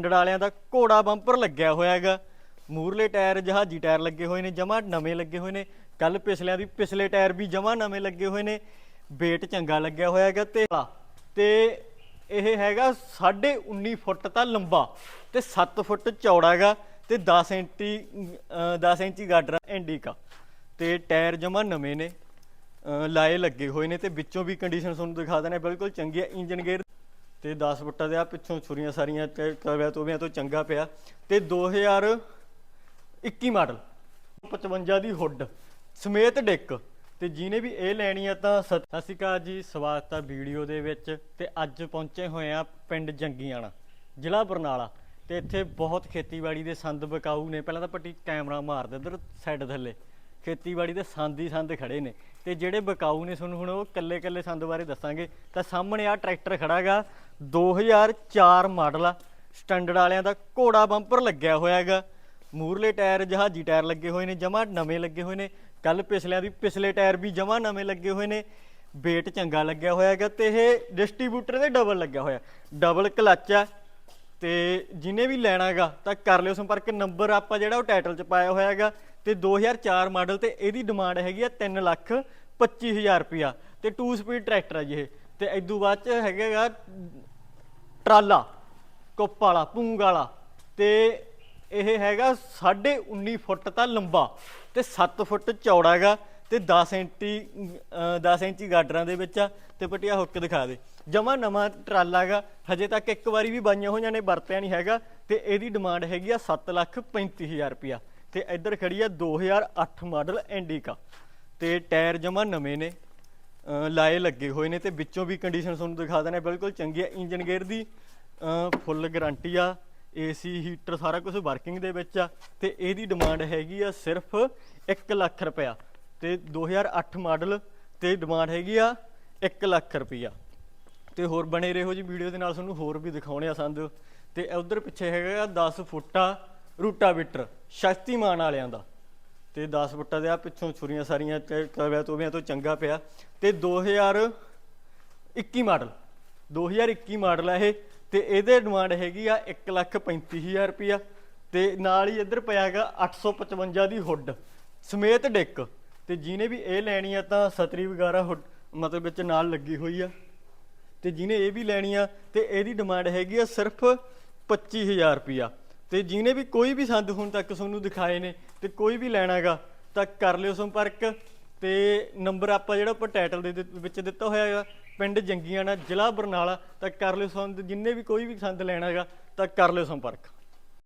Standard ਦਾ ਘੋੜਾ bumper ਲੱਗਿਆ ਹੋਇਆ ਹੈਗਾ। ਮੂਰਲੇ ਟਾਇਰ, ਜਹਾਜ਼ੀ ਟਾਇਰ ਲੱਗੇ ਹੋਏ ਨੇ ਜਮਾ ਨਵੇਂ ਲੱਗੇ ਹੋਏ ਨੇ। ਕੱਲ ਪਿਛਲਿਆਂ ਦੀ ਪਿਛਲੇ ਟਾਇਰ ਵੀ ਜਮਾ ਨਵੇਂ ਲੱਗੇ ਹੋਏ ਨੇ। ਵੇਟ ਚੰਗਾ ਲੱਗਿਆ ਹੋਇਆ ਹੈਗਾ ਤੇ ਤੇ ਇਹ ਹੈਗਾ 19.5 ਫੁੱਟ ਤਾਂ ਲੰਬਾ ਤੇ 7 ਫੁੱਟ ਚੌੜਾ ਹੈਗਾ ਤੇ 10 ਇੰਚੀ, ਅਹ 10 ਇੰਚੀ ਗਾਡਰ ਇੰਡੀਕਾ ਤੇ ਟਾਇਰ ਜਮਾ ਨਵੇਂ ਨੇ ਲਾਏ ਲੱਗੇ ਹੋਏ ਨੇ ਤੇ ਵਿੱਚੋਂ ਵੀ ਕੰਡੀਸ਼ਨ ਤੁਹਾਨੂੰ ਦਿਖਾ ਦੇਣਾ ਬਿਲਕੁਲ ਚੰਗੀ ਹੈ ਇੰਜਨ ਗੇਅਰ ਤੇ 10 ਫੁੱਟਾਂ ਦੇ ਆ ਪਿੱਛੋਂ ਛੁਰੀਆਂ ਸਾਰੀਆਂ ਤੇ ਕਵਿਆ ਤੋਵਿਆਂ ਤੋਂ ਚੰਗਾ ਪਿਆ। ਤੇ 2021 ਮਾਡਲ 55 ਦੀ ਹੁੱਡ, ਸਮੇਤ ਡਿੱਕ। ਤੇ ਜਿਹਨੇ ਵੀ ਇਹ ਲੈਣੀ ਆ ਤਾਂ ਸਤਿ ਸਤਿ ਸ਼੍ਰੀ ਅਕਾਲ ਜੀ, ਸਵਾਗਤ ਆ ਵੀਡੀਓ ਦੇ ਵਿੱਚ। ਤੇ ਅੱਜ ਪਹੁੰਚੇ ਹੋਏ ਆ ਪਿੰਡ ਜੰਗੀਆਣਾ, ਜ਼ਿਲ੍ਹਾ ਬਰਨਾਲਾ। ਤੇ ਇੱਥੇ ਬਹੁਤ ਖੇਤੀਬਾੜੀ ਦੇ ਸੰਦ ਬਕਾਊ ਨੇ। ਪਹਿਲਾਂ ਤਾਂ ਪੱਟੀ ਕੈਮਰਾ ਮਾਰਦੇ ਇੱਧਰ ਸਾਈਡ ਥੱਲੇ। ਖੇਤੀਬਾੜੀ ਦੇ ਸੰਦ ਹੀ ਸੰਦ ਖੜੇ ਨੇ। ਤੇ ਜਿਹੜੇ ਬਕਾਊ ਨੇ ਤੁਹਾਨੂੰ ਹੁਣ ਉਹ ਕੱਲੇ ਕੱਲੇ ਸੰਦ ਬਾਰੇ ਦੱਸਾਂਗੇ। ਤਾਂ ਸਾਹਮਣੇ ਆ ਟਰੈਕਟਰ ਖੜਾਗਾ। 2004 ਮਾਡਲ ਆ। ਸਟੈਂਡਰਡ ਵਾਲਿਆਂ ਦਾ ਘੋੜਾ ਬੰਪਰ ਲੱਗਿਆ ਹੋਇਆ ਹੈਗਾ। ਮੂਰਲੇ ਟਾਇਰ, ਜਹਾਜ਼ੀ ਟਾਇਰ ਲੱਗੇ ਹੋਏ ਨੇ, ਜਮਾ ਨਵੇਂ ਲੱਗੇ ਹੋਏ ਨੇ। ਕੱਲ ਪਿਛਲਿਆਂ ਦੀ ਪਿਛਲੇ ਟਾਇਰ ਵੀ ਜਮਾ ਨਵੇਂ ਲੱਗੇ ਹੋਏ ਨੇ। ਵੇਟ ਚੰਗਾ ਲੱਗਿਆ ਹੋਇਆ ਹੈਗਾ ਤੇ ਇਹ ਡਿਸਟ੍ਰੀਬਿਊਟਰ ਦੇ ਡਬਲ ਲੱਗਿਆ ਹੋਇਆ। ਡਬਲ ਕਲੱਚ ਆ ਤੇ ਜਿਹਨੇ ਵੀ ਲੈਣਾਗਾ ਤਾਂ ਕਰ ਲਿਓ ਸੰਪਰਕ। ਨੰਬਰ ਆਪਾਂ ਜਿਹੜਾ ਉਹ ਟਾਈਟਲ 'ਚ ਪਾਇਆ ਹੋਇਆ ਹੈਗਾ ਤੇ 2004 ਮਾਡਲ ਤੇ ਇਹਦੀ ਡਿਮਾਂਡ ਹੈਗੀ ਆ 3 ਲੱਖ 25000 ਰੁਪਿਆ ਤੇ 2 ਸਪੀਡ ਟਰੈਕਟਰ ਆ ਜੀ ਇਹ। ਤੇ ਇਦੋਂ ਬਾਅਦ ਚ ਹੈਗਾਗਾ ਟਰਾਲਾ, ਕੁੱਪ ਵਾਲਾ ਪੂੰਗ ਵਾਲਾ ਤੇ ਇਹ ਹੈਗਾ 19.5 ਫੁੱਟ ਤਾਂ ਲੰਬਾ ਤੇ 7 ਫੁੱਟ ਚੌੜਾ ਹੈਗਾ ਤੇ 10 ਇੰਚੀ, ਅਹ 10 ਇੰਚੀ ਗਾਡਰਾਂ ਦੇ ਵਿੱਚ ਆ ਤੇ ਪਟਿਆ ਹੁੱਕ ਦਿਖਾ ਦੇ। ਜਮਾ ਨਵਾਂ ਟਰਾਲਾ ਹੈਗਾ, ਹਜੇ ਤੱਕ ਇੱਕ ਵਾਰੀ ਵੀ ਬਾਈਆਂ ਹੋਈਆਂ ਨੇ, ਵਰਤਿਆ ਨਹੀਂ ਹੈਗਾ ਤੇ ਇਹਦੀ ਡਿਮਾਂਡ ਹੈਗੀ ਆ 7 ਲੱਖ 35000 ਰੁਪਿਆ ਤੇ ਇੱਧਰ ਖੜੀ ਆ 2008 ਮਾਡਲ ਐਂਡੀਕਾ ਤੇ ਟਾਇਰ ਜਮਾ ਨਵੇਂ ਨੇ। ਅਹ ਲਾਏ ਲੱਗੇ ਹੋਏ ਨੇ ਤੇ ਵਿੱਚੋਂ ਵੀ ਕੰਡੀਸ਼ਨ ਤੁਹਾਨੂੰ ਦਿਖਾ ਦੇਣਾ ਬਿਲਕੁਲ ਚੰਗੀ ਹੈ ਇੰਜਨ ਗੇਅਰ ਦੀ। ਫੁੱਲ ਗਾਰੰਟੀ ਆ। ਏਸੀ ਹੀਟਰ ਸਾਰਾ ਕੁਝ ਵਰਕਿੰਗ ਦੇ ਵਿੱਚ ਆ ਤੇ ਇਹਦੀ ਡਿਮਾਂਡ ਹੈਗੀ ਆ ਸਿਰਫ 1 ਲੱਖ ਰੁਪਇਆ। ਤੇ 2008 ਮਾਡਲ ਤੇ ਡਿਮਾਂਡ ਹੈਗੀ ਆ 1 ਲੱਖ ਰੁਪਇਆ। ਤੇ ਹੋਰ ਬਣੇ ਰਹੋ ਜੀ ਵੀਡੀਓ ਦੇ ਨਾਲ ਤੁਹਾਨੂੰ ਹੋਰ ਵੀ ਦਿਖਾਉਣੇ ਆ ਸੰਦ। ਤੇ ਉਧਰ ਪਿੱਛੇ ਹੈਗਾ 10 ਫੁੱਟਾ ਰੂਟਾਵੀਟਰ, ਸ਼ਕਤੀਮਾਨ ਵਾਲਿਆਂ ਦਾ। ਤੇ 10 ਫੁੱਟਾਂ ਦੇ ਆ ਪਿੱਛੋਂ ਛੁਰੀਆਂ ਸਾਰੀਆਂ ਤੇ ਕਵਿਆ ਤੋਵਿਆਂ ਤੋਂ ਚੰਗਾ ਪਿਆ। ਤੇ 2021 ਮਾਡਲ 2021 ਮਾਡਲ ਆ ਇਹ, ਤੇ ਇਹਦੇ ਡਿਮਾਂਡ ਹੈਗੀ ਆ 135000 ਰੁਪਿਆ ਤੇ ਨਾਲ ਹੀ ਇੱਧਰ ਪਿਆਗਾ 855 ਦੀ ਹੁੱਡ ਸਮੇਤ ਡਿੱਕ। ਤੇ ਜਿਹਨੇ ਵੀ ਇਹ ਲੈਣੀ ਆ ਤਾਂ ਸਤਰੀ ਵਗੈਰਾ ਹੁੱਡ ਮਤਲਬ ਵਿੱਚ ਨਾਲ ਲੱਗੀ ਹੋਈ ਆ। ਤੇ ਜਿਹਨੇ ਇਹ ਵੀ ਲੈਣੀ ਆ, ਤੇ ਇਹਦੀ ਡਿਮਾਂਡ ਹੈਗੀ ਆ ਸਿਰਫ 25000 ਰੁਪਿਆ ਤੇ ਜਿਹਨੇ ਵੀ ਕੋਈ ਵੀ ਸੰਦ ਹੁਣ ਤੱਕ ਤੁਹਾਨੂੰ ਦਿਖਾਏ ਨੇ ਤੇ ਕੋਈ ਵੀ ਲੈਣਾਗਾ ਤਾਂ ਕਰ ਲਿਓ ਸੰਪਰਕ। ਤੇ ਨੰਬਰ ਆਪਾਂ ਜਿਹੜਾ ਉੱਪਰ ਟਾਈਟਲ ਦੇ ਵਿੱਚ ਦਿੱਤਾ ਹੋਇਆ ਹੈਗਾ, ਪਿੰਡ ਜੰਗੀਆਣਾ, ਜ਼ਿਲ੍ਹਾ ਬਰਨਾਲਾ, ਤਾਂ ਕਰ ਲਿਓ ਸੰਦ। ਜਿੰਨੇ ਵੀ ਕੋਈ ਵੀ ਸੰਦ ਲੈਣਾਗਾ ਤਾਂ ਕਰ ਲਿਓ ਸੰਪਰਕ।